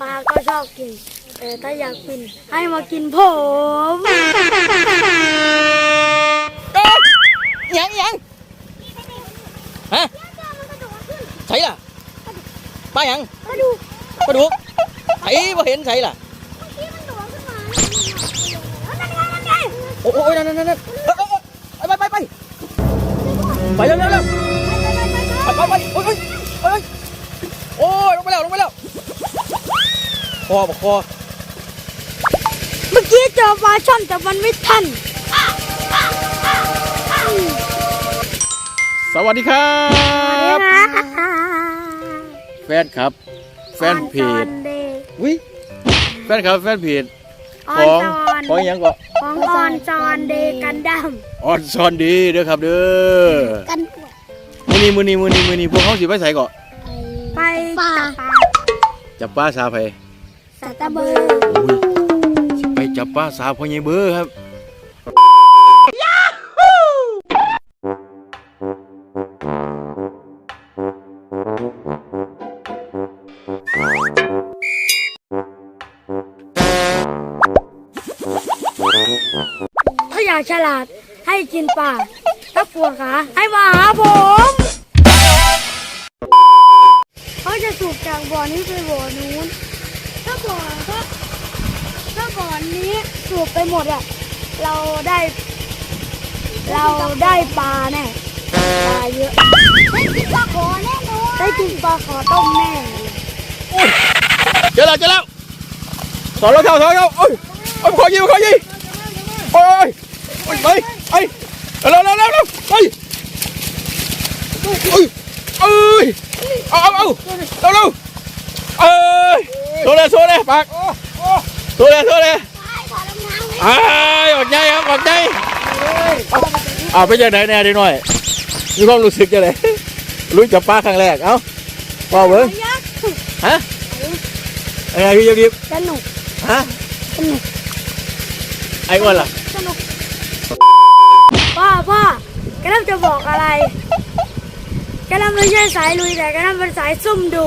ปลาก็ชอบกิน แต่ถ้าอยากกิน ให้มากินผมเอ๊ะยังยังฮะใช่ล่ะป้ายังมาดูมาดูใช่บ่เห็นใช่ล่ะที่มันโดดขึ้นมานั่นไงนั่นไงโอ้โอ้ยนั่นนั่นนั่นเอ้ยเอ้ยเอ้ยไปไปไปไปเร็วเร็วเร็วไปไปไปโอ้ยโอ้ยโอ้ยโอ้ยลงไปแล้วลงไปแล้ว คอบอกคอ เมื่อกี้เจอปลาช่อนแต่มันไม่ทัน สวัสดีครันี่บนะแฟนครับ แฟนเพออจนเดย์วิแฟนครับแฟนเพจอขอนองจอนของอิหยังก็ของออนจอนเดย์กันดั้มออนซอนดีเด้อครับเด้อกันมือนี้มือนี้มือนี้มือนี้พวกเขาสิไปใส่ก่อนไปจับปลาจับปลาสาไผ สัตว์เบอร์โอ้ยสิไปจับปลาสาพ่อใหญ่เบอร์ครับถ้าอยากฉลาดให้กินปลาถ้าปวดขาให้มาหาผมเขาจะสูบจากบ่อนี้ไปบ่อนู้น ถ้าบ่อถ้าถ้าบ่อ นี้สูบไปหมดอะเราได้ เราได้ปลาแน่ปลาเยอะได้กินปลาขอแน่นอนได้กินปลาขอต้มแน่เจอแล้วเจอแล้วสอนรถเข้าสอนรถเข้าโอ้ยโอ้ยขอยิงขอยิงโอ้ยโอ้ยไปไปเร็วเร็วเร็วเร็วไปโอ้ยเอ้ยเอาเอาเอาเร็วเร็วเอ้ยโซเลยโซเลยปากโซเลยโซเลย อ้ายออกใจครับออกใจเอาไปจากไหนแน่ดีหน่อย มีความรู้สึกจะไหนรู้จับปลาครั้งแรก เอ้าพ่อเบิ้งยักษ์ฮะอะไรพี่ยิบยิบสนุกฮะสนุกไอ้อ้วนล่ะสนุกพ่อพ่อแกน้ำจะบอกอะไรแกน้ำไม่ใช่สายลุยแต่แกน้ำเป็นสายซุ่มดู